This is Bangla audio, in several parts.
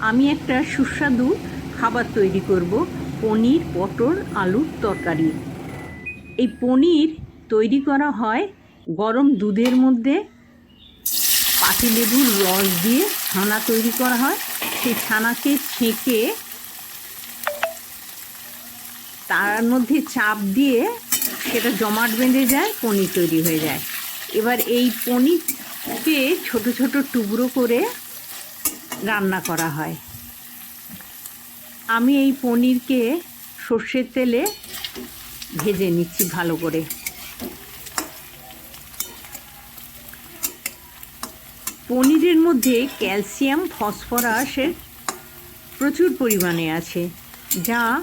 আমি একটা সুস্বাদু খাবার তৈরি করব, পনির, পটল, আলুর তরকারি। এই পনির তৈরি করা হয় গরম দুধের মধ্যে। পাতিলেবুর রস দিয়ে ছানা তৈরি করা হয়। সেই ছানাকে ছেঁকে তার মধ্যে চাপ দিয়ে সেটা জমাট বেঁধে যায়, পনির তৈরি হয়ে যায়। এবার এই পনিরকে ছোট ছোট টুকরো করে রান্না করা হয়। আমি এই পনিরকে সর্ষের তেলে ভেজে নিচ্ছি ভালো করে। পনিরের মধ্যে ক্যালসিয়াম, ফসফরাসের প্রচুর পরিমাণে আছে, যা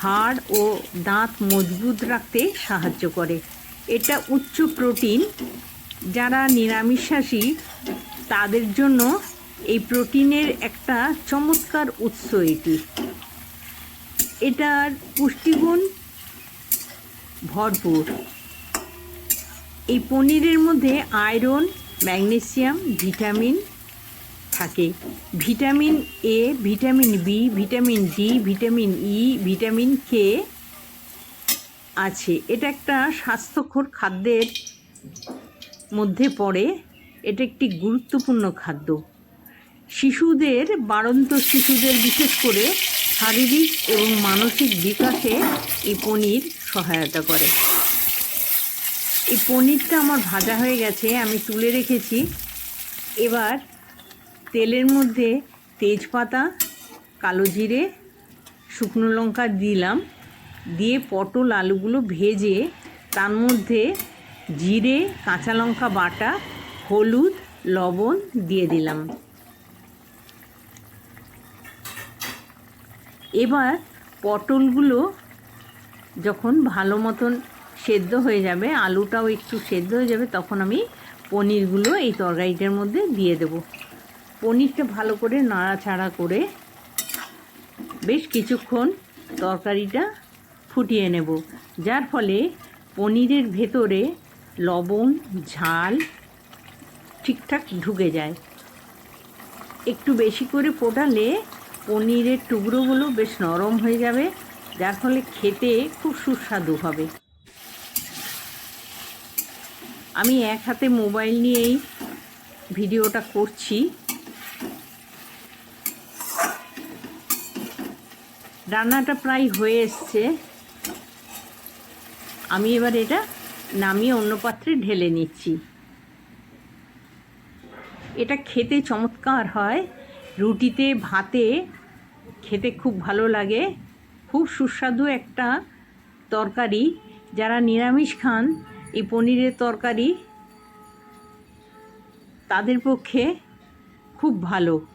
হাড় ও দাঁত মজবুত রাখতে সাহায্য করে। এটা উচ্চ প্রোটিন, যারা নিরামিষাশী, তাদের জন্য এই প্রোটিনের একটা চমৎকার উৎস এটি। এটার পুষ্টিগুণ ভরপুর। এই পনিরের মধ্যে আয়রন, ম্যাগনেসিয়াম, ভিটামিন থাকে। Vitamin A, vitamin B, vitamin D, vitamin E, vitamin K আছে। এটা একটা স্বাস্থ্যকর খাদ্যের মধ্যে পড়ে। এটা একটি গুরুত্বপূর্ণ খাদ্য। শিশুদের, বাড়ন্ত শিশুদের বিশেষ করে শারীরিক এবং মানসিক বিকাশে এই পনির সহায়তা করে। এই পনিরটা আমার ভাজা হয়ে গেছে, আমি তুলে রেখেছি। এবার তেলের মধ্যে তেজপাতা, কালো জিরে, শুকনো লঙ্কা দিলাম। দিয়ে পটল আলুগুলো ভেজে তার মধ্যে জিরে, কাঁচা লঙ্কা বাটা, হলুদ, লবণ দিয়ে দিলাম। এবার পটলগুলো যখন ভালো মতন সেদ্ধ হয়ে যাবে, আলুটাও একটু সেদ্ধ হয়ে যাবে, তখন আমি পনিরগুলো এই তরকারিটার মধ্যে দিয়ে দেব। পনিরটা ভালো করে নাড়াচাড়া করে বেশ কিছুক্ষণ তরকারিটা ফুটিয়ে নেব। যার ফলে পনিরের ভেতরে লবণ, ঝাল ঠিকঠাক ঢুকে যায়। একটু বেশি করে ফোটালে পনিরের টুকরোগুলো বেশ নরম হয়ে যাবে, যার ফলে খেতে খুব সুস্বাদু হবে। আমি এক হাতে মোবাইল নিয়েই ভিডিওটা করছি। রান্নাটা প্রায় হয়ে এসছে। আমি এবার এটা নামিয়ে অন্য পাত্রে ঢেলে নিচ্ছি। এটা খেতে চমৎকার হয়। রুটিতে ভাতে খেতে খুব ভালো লাগে। খুব সুস্বাদু একটা তরকারি। যারা নিরামিষ খান, এই পনিরের তরকারি তাদের পক্ষে খুব ভালো।